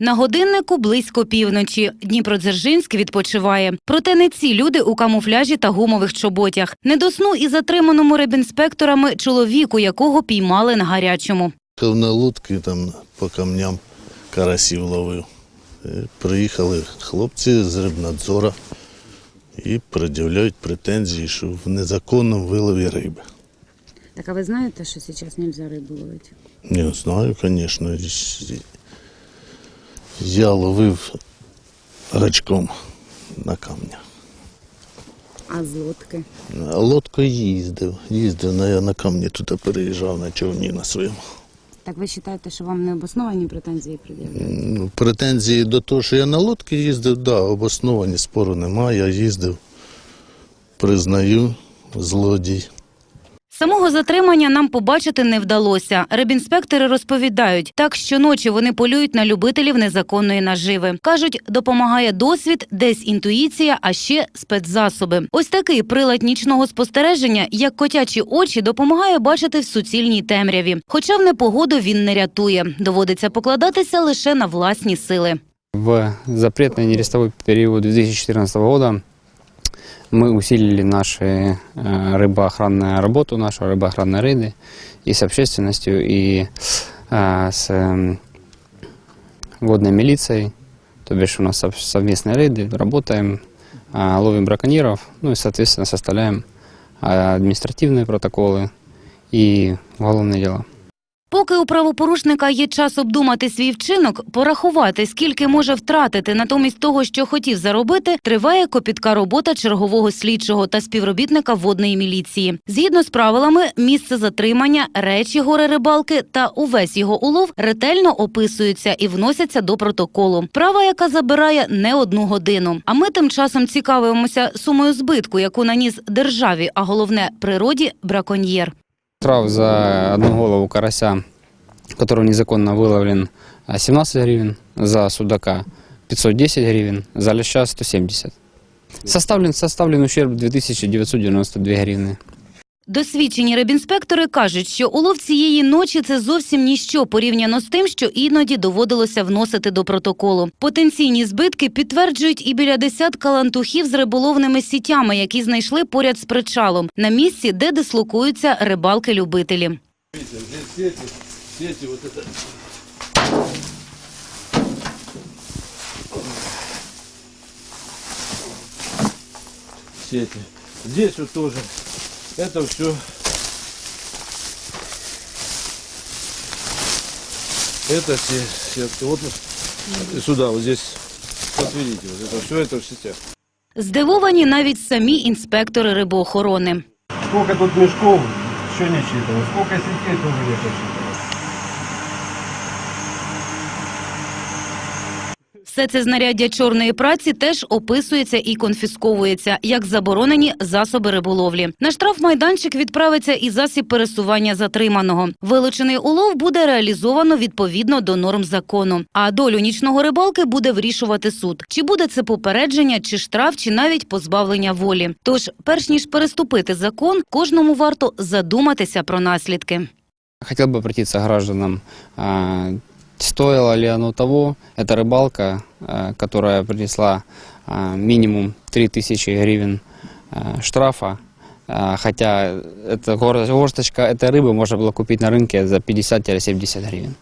На годиннику близько півночі. Дніпродзержинськ відпочиває. Проте не ці люди у камуфляжі та гумових чоботях. Не до сну і затриманому рибінспекторами чоловіку, якого піймали на гарячому. На лодці там по камням карасів ловив. І приїхали хлопці з рибнадзора і пред'являють претензії, що в незаконному вилові риби. Так а ви знаєте, що зараз не можна рибу ловити? Не знаю, звісно. Я ловив гачком на камнях. А з лодки? Лодкою їздив. Їздив, на, я на камні тут переїжджав на човні на своєму. Так ви вважаєте, що вам не обосновані претензії пред'являють? Ну, Претензії до того, що я на лодці їздив, да, обосновані, спору немає. Я їздив, признаю, злодій. Самого затримання нам побачити не вдалося. Рибінспектори розповідають, так щоночі вони полюють на любителів незаконної наживи. Кажуть, допомагає досвід, десь інтуїція, а ще спецзасоби. Ось такий прилад нічного спостереження, як котячі очі, допомагає бачити в суцільній темряві. Хоча в непогоду він не рятує. Доводиться покладатися лише на власні сили. В запретный нерестовой период 2014 года мы усилили нашу э, рыбоохранную работу, нашу рыбоохранные рейды и с общественностью, и э, с э, водной милицией. То бишь у нас сов- совместные рейды, работаем, э, ловим браконьеров, ну и, соответственно, составляем административные протоколы и уголовные дела. Поки у правопорушника є час обдумати свій вчинок, порахувати, скільки може втратити натомість того, що хотів заробити, триває копітка робота чергового слідчого та співробітника водної міліції. Згідно з правилами, місце затримання, речі гори рибалки та увесь його улов ретельно описуються і вносяться до протоколу. Права, яка забирає не одну годину. А ми тим часом цікавимося сумою збитку, яку наніс державі, а головне природі браконьєр. Штраф за одну голову карася, который незаконно выловлен, а, 17 гривен, за судака 510 гривен, за леща 170. Составлен, составлен ущерб 2992 гривны. Досвідчені рибінспектори кажуть, що улов цієї ночі це зовсім ніщо порівняно з тим, що іноді доводилося вносити до протоколу. Потенційні збитки підтверджують і біля десятка лантухів з риболовними сітями, які знайшли поряд з причалом на місці, де дислокуються рибалки-любителі. Сети. Здесь вот тоже Это все. Это все сетки. Вот и сюда, вот здесь. Посмотрите, вот это все это в сетях. Здивовані навіть самі інспектори рибоохорони. Сколько тут мешков, еще не считано. Сколько сетей тоже не посчитано. Все це знаряддя чорної праці теж описується і конфісковується як заборонені засоби риболовлі. На штрафмайданчик відправиться і засіб пересування затриманого. Вилучений улов буде реалізовано відповідно до норм закону. А долю нічного рибалки буде вирішувати суд. Чи буде це попередження, чи штраф, чи навіть позбавлення волі. Тож, перш ніж переступити закон, кожному варто задуматися про наслідки. Хотел бы обратиться к гражданам. а, Стоило ли оно того? Это рыбалка, а, которая принесла а, минимум 3000 гривен а, штрафа. А, Хотя эта гор- горсточка этой рыбы можно было купить на рынке за 50-70 гривен.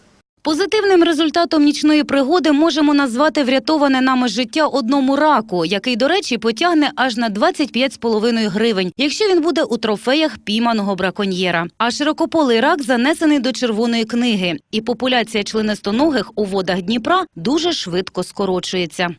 Позитивним результатом нічної пригоди можемо назвати врятоване нами життя одному раку, який, до речі, потягне аж на 25,5 гривень, якщо він буде у трофеях пійманого браконьєра. А широкополий рак занесений до червоної книги, і популяція членистоногих у водах Дніпра дуже швидко скорочується.